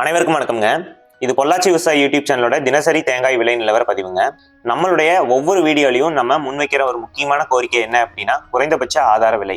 அனைவருக்கும் வணக்கம்ங்க. இது பொள்ளாச்சி விவசாய யூடியூப் சேனலோட தினசரி தேங்காய் விலை நிலவர பதிவுங்க. நம்மளுடைய ஒவ்வொரு வீடியோலையும் நம்ம முன்வைக்கிற ஒரு முக்கியமான கோரிக்கை என்ன அப்படின்னா குறைந்தபட்ச ஆதார விலை.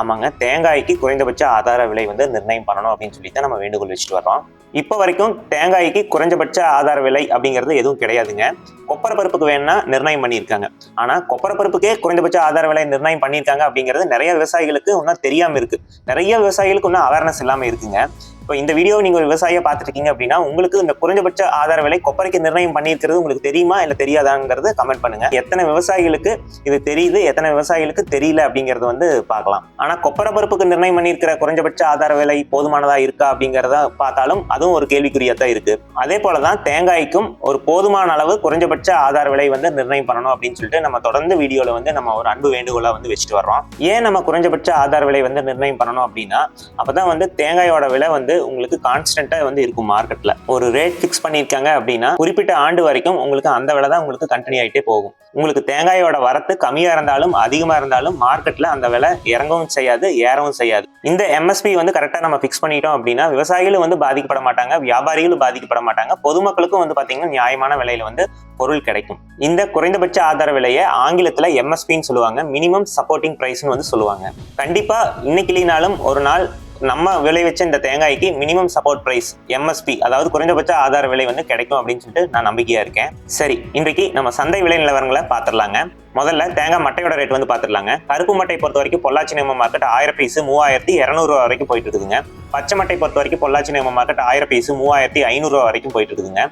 ஆமாங்க தேங்காய்க்கு குறைந்தபட்ச ஆதார விலை வந்து நிர்ணயம் பண்ணணும் அப்படின்னு சொல்லி தான் நம்ம வேண்டுகோள் வச்சுட்டு வர்றோம். இப்போ வரைக்கும் தேங்காய்க்கு குறைஞ்சபட்ச ஆதார விலை அப்படிங்கிறது எதுவும் கிடையாதுங்க. கொப்பரை பருப்புக்கு வேணா நிர்ணயம் பண்ணியிருக்காங்க. ஆனா கொப்பரை பருப்புக்கே குறைந்தபட்ச ஆதார விலை நிர்ணயம் பண்ணியிருக்காங்க அப்படிங்கிறது நிறைய விவசாயிகளுக்கு இன்னும் தெரியாம இருக்கு. நிறைய விவசாயிகளுக்கு இன்னும் அவேர்னஸ் இல்லாம இருக்குங்க. இப்போ இந்த வீடியோ நீங்கள் ஒரு பார்த்துருக்கீங்க அப்படின்னா உங்களுக்கு இந்த குறைஞ்சபட்ச ஆதார விலை கொப்பரைக்கு நிர்ணயம் பண்ணியிருக்கிறது உங்களுக்கு தெரியுமா இல்லை தெரியாதாங்கிறது கமெண்ட் பண்ணுங்க. எத்தனை விவசாயிகளுக்கு இது தெரியுது எத்தனை விவசாயிகளுக்கு தெரியல அப்படிங்கிறது வந்து பார்க்கலாம். ஆனால் கொப்பரை பருப்புக்கு நிர்ணயம் பண்ணியிருக்கிற குறைஞ்சபட்ச ஆதார விலை போதுமானதாக இருக்கா அப்படிங்கிறத பார்த்தாலும் அதுவும் ஒரு கேள்விக்குறியா தான் இருக்குது அதே போலதான் தேங்காய்க்கும் ஒரு போதுமான அளவு குறைஞ்சபட்ச ஆதார விலை வந்து நிர்ணயம் பண்ணணும் அப்படின்னு சொல்லிட்டு நம்ம தொடர்ந்து வீடியோவில் வந்து நம்ம ஒரு அன்பு வேண்டுகோளாக வந்து வச்சுட்டு வர்றோம். ஏன் நம்ம குறைஞ்சபட்ச ஆதார விலை வந்து நிர்ணயம் பண்ணணும் அப்படின்னா அப்போ தான் வந்து தேங்காயோட விலை வந்து உங்களுக்கு கான்ஸ்டன்டா வந்து இருக்கும் மார்க்கெட்ல ஒரு ரேட் ஃபிக்ஸ் பண்ணியிருக்காங்க அப்படின்னா குறிப்பிட்ட ஆண்டு வரைக்கும் உங்களுக்கு அந்த விலை தான் உங்களுக்கு கண்டினியூ ஆயிட்டே போகும். உங்களுக்கு தேங்காயோட வரத்து கம்மியா இருந்தாலும் அதிகமா இருந்தாலும் மார்க்கெட்ல அந்த விலை இறங்கவும் செய்யாது ஏறவும் செய்யாது. இந்த எம்எஸ்பி வந்து கரெக்டா நம்ம ஃபிக்ஸ் பண்ணிட்டோம் அப்படின்னா விவசாயிகளும் வந்து பாதிக்கப்பட மாட்டாங்க வியாபாரிகளும் பாதிக்கப்பட மாட்டாங்க. பொதுமக்களுக்கும் வந்து பார்த்தீங்கன்னா நியாயமான விலையில் வந்து பொருள் கிடைக்கும். இந்த குறைந்தபட்ச ஆதார விலையை ஆங்கிலத்தில் எம்எஸ்பின்னு சொல்லுவாங்க மினிமம் சப்போர்ட்டிங் பிரைஸ்னு வந்து சொல்லுவாங்க. கண்டிப்பா இன்னைக்கு இல்லைனாலும் ஒரு நாள் நம்ம விளைவிச்ச இந்த தேங்காய்க்கு மினிமம் சப்போர்ட் பிரைஸ் எம்எஸ்பி அதாவது குறைந்தபட்ச ஆதார விலை வந்து கிடைக்கும் அப்படின்னு சொல்லிட்டு நான் நம்பிக்கையா இருக்கேன். சரி இன்றைக்கு நம்ம சந்தை விலை நிலவரங்களை பார்த்துடலாங்க. முதல்ல தேங்காய் மட்டையோட ரேட் வந்து பார்த்துடலாங்க. கருப்பு மட்டை பொறுத்த வரைக்கும் பொள்ளாச்சி நேம மார்க்கெட் ஆயிரம் பீஸ் மூவாயிரத்தி இரநூறுவா வரைக்கும் போயிட்டு இருக்குதுங்க. பச்சை மட்டை பொறுத்த வரைக்கும் பொள்ளாச்சி நேம மார்க்கெட் ஆயிரம் பீஸ் மூவாயிரத்தி ஐநூறுரூவா வரைக்கும் போயிட்டு இருக்குதுங்க.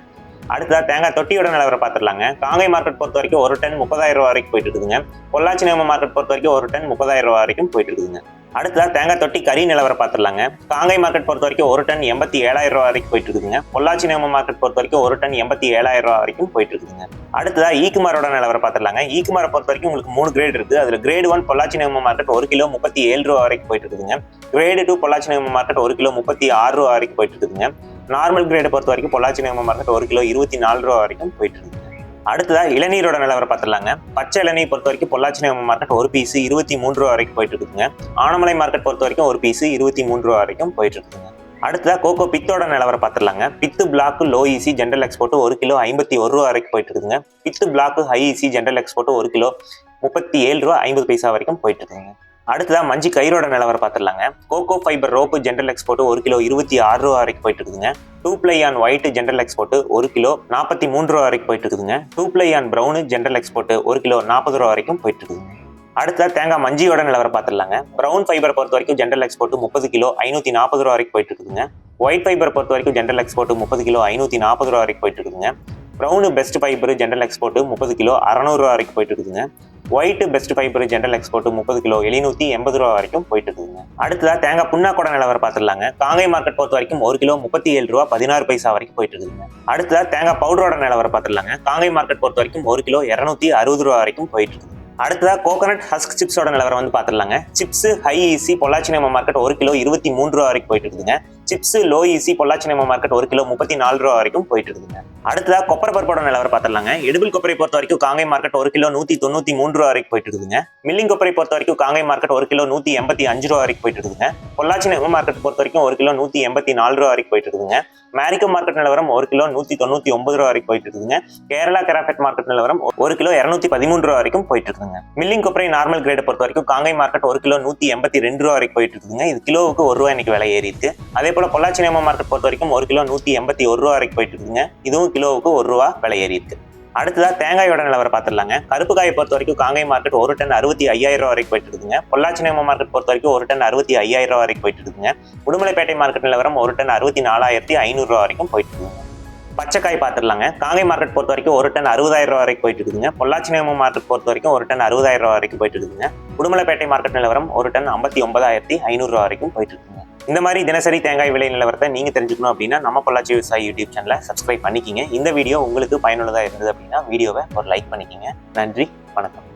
அடுத்ததா தேங்காய் தொட்டியோட நிலவரம் பார்த்துடலாங்க. காங்கை மார்க்கெட் பொறுத்த வரைக்கும் ஒரு டன் முப்பதாயிரம் ரூபா வரைக்கும் போயிட்டு இருக்குதுங்க. பொள்ளாச்சி நேம மார்க்கெட் பொறுத்த வரைக்கும் ஒரு டன் முப்பதாயிரம் ரூபா வரைக்கும் போயிட்டு இருக்குதுங்க. அடுத்ததாக தேங்காய் தொட்டி கறி நிலவரம் பார்த்துடலாங்க. காங்கை மார்க்கெட் பொறுத்த வரைக்கும் ஒரு டன் எண்பத்தி ஏழாயிரம் ரூபா வரைக்கும் போயிட்டு இருக்குதுங்க பொள்ளாச்சி நேம மார்க்கெட் பொறுத்த வரைக்கும் ஒரு டன் எண்பத்தி ஏழாயிரம் ரூபா வரைக்கும் போயிட்டு இருக்குதுங்க அடுத்ததாக ஈக்குமாரோட நிலவரம் பார்த்துடலாங்க. ஈக்குமாரை பொறுத்த வரைக்கும் உங்களுக்கு மூணு கிரேட் இருக்கு. அதுல கிரேட் ஒன் பொள்ளாச்சி நேம மார்க்கெட் ஒரு கிலோ முப்பத்தி ஏழு ரூபா வரைக்கும் போயிட்டு இருக்குதுங்க கிரேடு டூ பொள்ளாச்சி நேம மார்க்கெட் ஒரு கிலோ முப்பத்தி ஆறு ரூபா வரைக்கும் போயிட்டு இருக்குதுங்க நார்மல் கிரேடை பொறுத்த வரைக்கும் பொள்ளாச்சி நேம மார்க்கெட் ஒரு கிலோ இருபத்தி நாலு ரூபா வரைக்கும் போயிட்டு இருக்குங்க அடுத்ததாக இளநீரோட நிலவரம் பார்த்துடலாங்க. பச்சை இளநீர் பொறுத்த வரைக்கும் பொள்ளாச்சி நேம மார்க்கெட் ஒரு பீஸ் இருபத்தி மூன்று ரூபா வரைக்கும் போயிட்டு இருக்குதுங்க ஆனமலை மார்க்கெட் பொறுத்த வரைக்கும் ஒரு பீஸ் இருபத்தி மூன்று ரூபா வரைக்கும் போயிட்டு இருக்குங்க. அடுத்ததாக கோகோ பித்தோட நிலவரம் பார்த்துடலாங்க. பித்து block low EC general export ஒரு கிலோ ஐம்பத்தி ஒரு ரூபா வரைக்கும் போயிட்டு இருக்குங்க. பித்து block high EC general export ஒரு கிலோ முப்பத்தி ஏழு ரூபா ஐம்பது பைசா வரைக்கும் போயிட்டு இருக்குங்க. அடுத்ததாக மஞ்சு கயிறோட நிலவரம் பார்த்துடலாங்க coco fibre rope general export ஒரு கிலோ இருபத்தி ஆறு ரூபா வரைக்கும் போயிட்டு இருக்குதுங்க. Two ply on white general export ஒரு கிலோ நாற்பத்தி மூன்று ரூபா வரைக்கும் போயிட்டு இருக்குதுங்க. Two ply on brown general export ஒரு கிலோ நாற்பது ரூபா வரைக்கும் போயிட்டு இருக்குதுங்க. அடுத்ததா தேங்காய் மஞ்சியோட நிலவரம் பார்த்துடலாங்க ப்ரௌன் ஃபைபர் பொறுத்த வரைக்கும் ஜென்ரல் எக்ஸ்போர்ட் முப்பது கிலோ ஐநூற்றி நாற்பது ரூபா வரைக்கும் போயிட்டு இருக்குதுங்க. ஒயிட் ஃபைபர் பொறுத்த வரைக்கும் ஜென்ரல் எக்ஸ்போர்ட் முப்பது கிலோ ஐநூற்றி நாற்பது ரூபா வரைக்கும் போயிட்டு இருக்குதுங்க. Brown best fibre general export முப்பது கிலோ அறநூறுவா வரைக்கும் போயிட்டு இருக்குதுங்க. White best fibre general export முப்பது கிலோ எழுநூத்தி எண்பது ரூபா வரைக்கும் போயிட்டு இருக்குதுங்க அடுத்ததா தேங்காய் புண்ணாக்கோட நிலவரம் பார்த்துடலாங்க. காங்கை மார்க்கெட் பொறுத்த வரைக்கும் ஒரு கிலோ முப்பத்தி ஏழு ரூபா பதினாறு பைசா வரைக்கும் போயிட்டு இருக்குதுங்க அடுத்ததா தேங்காய் பவுடரோட நிலவரம் பார்த்துடலாங்க. காங்கை மார்க்கெட் பொறுத்த வரைக்கும் ஒரு கிலோ இரநூத்தி அறுபது ரூபா வரைக்கும் போயிட்டு இருக்குது அடுத்ததா கோகனட் ஹஸ்க் சிப்ஸோட நிலவரம் வந்து பார்த்துடலாங்க. சிப்ஸ் ஹை ஈசி பொள்ளாச்சி நம்ம மார்க்கெட் ஒரு கிலோ இருபத்தி மூன்று ரூபா வரைக்கும் போயிட்டு இருக்குதுங்க சிப்ஸ் லோ ஈஸி பொள்ளாச்சி நம்ம மார்க்கெட் ஒரு கிலோ முப்பத்தி நாலு ரூபா வரைக்கும் போயிட்டு இருக்குங்க அடுத்ததா கொப்பரை பருப்போட நிலவரம் பார்த்துலாங்க எடுபிள் கொப்பரை பொறுத்த வரைக்கும் காங்கை மார்க்கெட் ஒரு கிலோ நூத்தி தொண்ணூத்தி மூன்று ரூபா வரைக்கும் போயிட்டு இருக்குதுங்க மில்லிங் கொப்பரை பொறுத்த வரைக்கும் காங்கை மார்க்கெட் ஒரு கிலோ நூத்தி எண்பத்தி அஞ்சு ரூபா வரைக்கும் போயிட்டு இருக்குதுங்க பொள்ளாச்சி நேம மார்க்கெட் பொறுத்த வரைக்கும் ஒரு கிலோ நூத்தி எண்பத்தி நாலு ரூபா வரைக்கும் போயிட்டு இருக்குதுங்க மேரிக்கோ மார்க்கெட் நிலவரம் ஒரு கிலோ நூத்தி தொண்ணூத்தி ஒன்பது ரூபா வரைக்கும் போயிட்டு இருக்குதுங்க கேரளா கராஃபெட் மார்க்கெட் நிலவரம் ஒரு கிலோ இருநூத்தி பதிமூன்று ரூபா வரைக்கும் போயிட்டு இருக்குதுங்க மில்லிங் கொப்பரை நார்மல் கிரேட் பொறுத்த வரைக்கும் காங்கை மார்க்கெட் ஒரு கிலோ நூத்தி எண்பத்தி ரெண்டு ரூபா வரைக்கும் போயிட்டு இருக்குதுங்க இது கிலோவுக்கு ஒரு ரூபா இன்னைக்கு விலை ஏறி இருக்கு அதே போல பொள்ளாச்சி நேம மார்க்கெட் பொறுத்த வரைக்கும் ஒரு கிலோ நூற்றி எண்பத்தி ஒரு ரூபா வரைக்கும் போயிட்டு இருக்குங்க. இதுவும் கிலோவுக்கு ஒரு ரூபா விலை ஏறி இருக்கு அடுத்ததா தேங்காயோட நிலவரம் பார்த்துடலாங்க. கருப்பு காயை பொறுத்த வரைக்கும் காங்கை மார்க்கெட் ஒரு டன் அறுபத்தி ஐயாயிரம் ரூபா வரைக்கும் போயிட்டு இருக்குதுங்க பொள்ளாச்சி நேம மார்க்கெட் பொறுத்த வரைக்கும் ஒரு டன் அறுபத்தி ஐயாயிரம் ரூபா வரைக்கும் போயிட்டு இருக்குங்க. உடுமலைப்பேட்டை மார்க்கெட் நிலவரம் ஒரு டன் அறுபத்தி நாலாயிரத்தி ஐநூறு ரூபா வரைக்கும் போயிட்டு இருக்குங்க. பச்சைக்காய் பார்த்துடலாங்க. காங்கை மார்க்கெட் பொறுத்த வரைக்கும் ஒரு டன் அறுபதாயிரம் ரூபா வரைக்கும் போயிட்டு இருக்குதுங்க பொள்ளாச்சி நேம மார்க்கெட் பொறுத்த வரைக்கும் ஒரு டன் அறுபதாயிரம் ரூபா வரைக்கும் போயிட்டு இருக்குதுங்க உடுமலைப்பேட்டை மார்க்கெட் நிலவரம் ஒரு டன் ஐம்பத்தி ஒன்பதாயிரத்தி ஐநூறு ரூபா வரைக்கும் போயிட்டு இருக்குங்க. இந்த மாதிரி தினசரி தேங்காய் விலை நிலவரத்தை நீங்கள் தெரிஞ்சுக்கணும் அப்படின்னா நம்ம பொள்ளாச்சி விவசாயி யூடியூப் சேனலை சப்ஸ்கிரைப் பண்ணிக்கிங்க. இந்த வீடியோ உங்களுக்கு பயனுள்ளதாக இருந்தது அப்படின்னா வீடியோவை ஒரு லைக் பண்ணிக்கிங்க. நன்றி வணக்கம்.